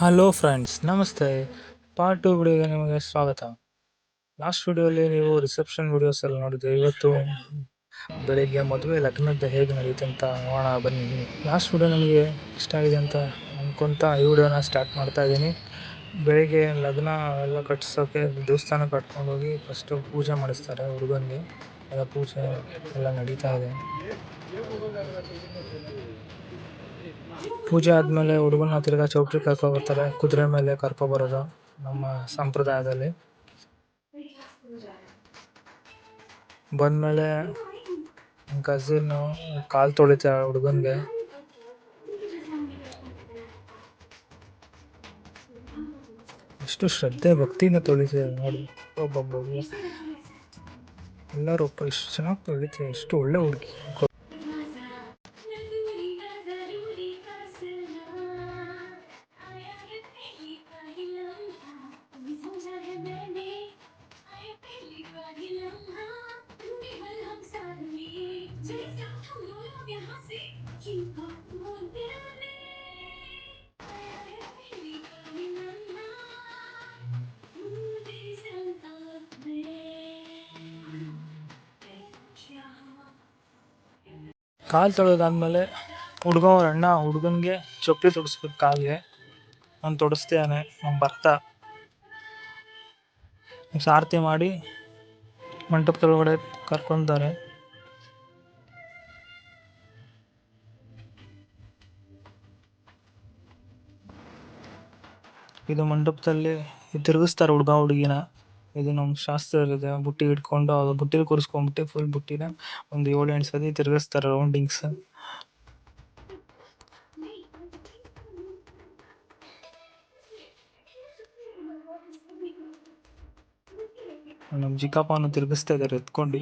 Hello friends ನಮಸ್ತೆ. Part two ವಿಡಿಯೋಗೆ ನಿಮಗೆ ಸ್ವಾಗತ. ಲಾಸ್ಟ್ ವಿಡಿಯೋಲಿ ನೀವು ರಿಸೆಪ್ಷನ್ ವಿಡಿಯೋಸ್ ಎಲ್ಲ ನೋಡಿದ್ರಿ ಇವತ್ತು ಬೆಳಿಗ್ಗೆ ಮದುವೆ ಲಗ್ನದ ಹೇಗೆ ನಡೆಯುತ್ತೆ ಅಂತ ನೋಡೋಣ, ಬನ್ನಿ. ಲಾಸ್ಟ್ ವಿಡಿಯೋ ನಮಗೆ ಇಷ್ಟ ಆಗಿದೆ ಅಂತ ಅನ್ಕೊಂತ ಈ ವಿಡಿಯೋನ ಸ್ಟಾರ್ಟ್ ಮಾಡ್ತಾ ಇದ್ದೀನಿ. ಬೆಳಿಗ್ಗೆ ಲಗ್ನ ಎಲ್ಲ ಕಟ್ಸೋಕೆ ದೇವಸ್ಥಾನ ಕಟ್ಕೊಂಡು ಹೋಗಿ ಫಸ್ಟು ಪೂಜೆ ಮಾಡಿಸ್ತಾರೆ ಹುಡುಗನಿಗೆ. ಎಲ್ಲ ಪೂಜೆ ಎಲ್ಲ ನಡೀತಾ ಇದೆ. ಪೂಜೆ ಆದಮೇಲೆ ಹುಡುಗನ್ನ ತಿರ್ಗಾ ಚೌಟ್ರಿ ಕರ್ಕೊ ಬರ್ತಾರೆ. ಕುದುರೆ ಮೇಲೆ ಕರ್ಕೊ ಬರೋದು ನಮ್ಮ ಸಂಪ್ರದಾಯದಲ್ಲಿ. ಬಂದಮೇಲೆ ಕಸಿನ್ನು ಕಾಲು ತೊಳಿತಾರೆ ಹುಡುಗನಿಗೆ. ಎಷ್ಟು ಶ್ರದ್ಧೆ, ಭಕ್ತಿಯಿಂದ ತೊಳಿತಾರೆ ನೋಡಿ. ಒಬ್ಬೊಬ್ಬ ಎಲ್ಲರೂ ಎಷ್ಟು ಚೆನ್ನಾಗಿ ತೊಳಿತಾರೆ, ಎಷ್ಟು ಒಳ್ಳೆ ಹುಡುಗಿ. ಕಾಲು ತೊಳೆದಾದ್ಮೇಲೆ ಹುಡುಗ ಅವ್ರ ಅಣ್ಣ ಹುಡುಗನ್ಗೆ ಚಪ್ಪಲಿ ತೊಡಿಸ್ಬೇಕು ಕಾಲಿಗೆ. ಅವ್ನು ತೊಡಿಸ್ತಿದ್ದಾನೆ ಅವ್ನು ಬರ್ತಾ. ಸಾರಥಿ ಮಾಡಿ ಮಂಟಪದೊಳಗಡೆ ಕರ್ಕೊಂತಾರೆ ಇದು ಮಂಟಪದಲ್ಲಿ ತಿರುಗಿಸ್ತಾರೆ ಹುಡುಗ ಹುಡುಗಿನ. ಇದು ನಮ್ಮ ಶಾಸ್ತ್ರ ಇದೆ ಬುಟ್ಟಿ ಹಿಡ್ಕೊಂಡು ಬುಟ್ಟಿಲಿ ಕೂರಿಸ್ಕೊಂಡ್ಬಿಟ್ಟು ಫುಲ್ ಬುಟ್ಟಿನ ಒಂದು ಏಳು ಎಂಟು ಸತಿ ತಿರುಗಿಸ್ತಾರೆ ರೌಂಡಿಂಗ್ಸ್ ನಮ್ಮ ಚಿಕ್ಕಪ್ಪನು ತಿರುಗಿಸ್ತಾ ಇದ್ದಾರೆ ಎತ್ಕೊಂಡು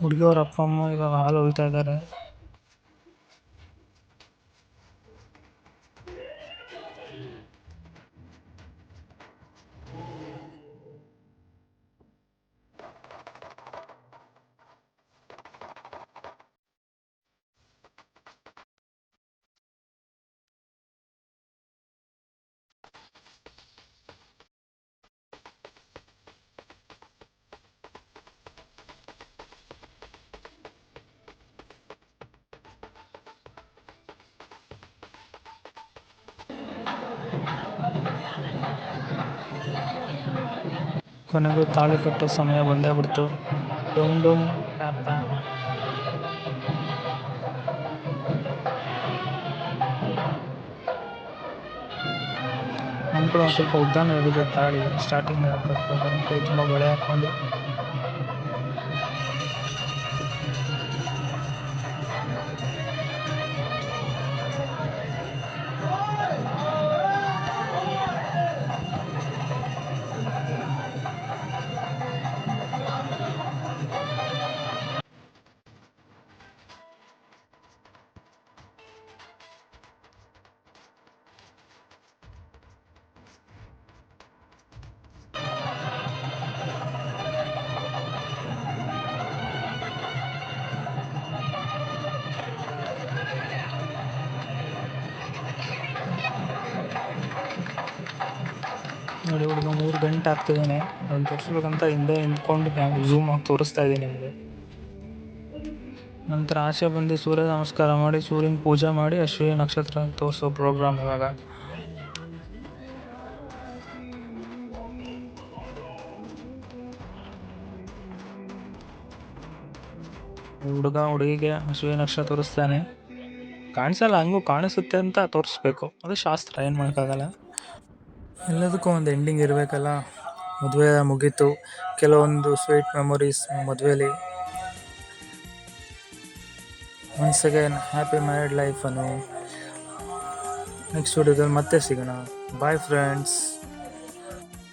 ಹುಡುಗಿಯವ್ರ ಅಪ್ಪ ಅಮ್ಮ ಇವಾಗ ಹಾಲು ಒಯ್ತಾ ಇದ್ದಾರೆ ಕೊನೆಗೂ ತಾಳಿ ಕಟ್ಟೋ ಸಮಯ ಬಂದೇ ಬಿಡ್ತು. ಡುಮ್ ಡುಮ್ ಪ್ಯಾಪ ನಮ್ಮ ಕಡೆ ಒಂದು ಸ್ವಲ್ಪ ಉದ್ದಾನ ಇರುತ್ತೆ ತಾಳಿ ಸ್ಟಾರ್ಟಿಂಗ್ ಕೈ ತುಂಬ ಬಳೆ ಹಾಕ್ಕೊಂಡು. ನೋಡಿ ಹುಡುಗ, ಮೂರು ಗಂಟೆ ಆಗ್ತಿದ್ದಾನೆ. ಅದನ್ನು ತೋರಿಸ್ಬೇಕಂತ ಹಿಂದೆ ನಿಂತ್ಕೊಂಡು ಝೂಮ್ ಆಗಿ ತೋರಿಸ್ತಾ ಇದ್ದೀನಿ ನಿಮಗೆ. ನಂತರ ಆಚೆ ಬಂದು ಸೂರ್ಯ ನಮಸ್ಕಾರ ಮಾಡಿ, ಸೂರ್ಯನ ಪೂಜೆ ಮಾಡಿ, ಅಶ್ವಿನಿ ನಕ್ಷತ್ರ ತೋರಿಸೋ ಪ್ರೋಗ್ರಾಮ್ ಇವಾಗ. ಹುಡುಗ ಹುಡುಗಿಗೆ ಅಶ್ವಿನಿ ನಕ್ಷತ್ರ ತೋರಿಸ್ತಾನೆ. ಕಾಣಿಸಲ್ಲ, ಹಂಗೂ ಕಾಣಿಸುತ್ತೆ ಅಂತ ತೋರಿಸ್ಬೇಕು. ಅದು ಶಾಸ್ತ್ರ, ಏನು ಮಾಡೋಕ್ಕಾಗಲ್ಲ. ಎಲ್ಲದಕ್ಕೂ ಒಂದು ಎಂಡಿಂಗ್ ಇರಬೇಕಲ್ಲ. ಮದುವೆ ಮುಗೀತು. ಕೆಲವೊಂದು ಸ್ವೀಟ್ ಮೆಮೊರೀಸ್ ಮದುವೆಯಲ್ಲಿ ಒನ್ಸ್ ಅಗೇನ್ ಹ್ಯಾಪಿ ಮ್ಯಾರಿಡ್ ಲೈಫನ್ನು ನೆಕ್ಸ್ಟ್ ವಿಡಿಯೋದಲ್ಲಿ ಮತ್ತೆ ಸಿಗೋಣ. Bye friends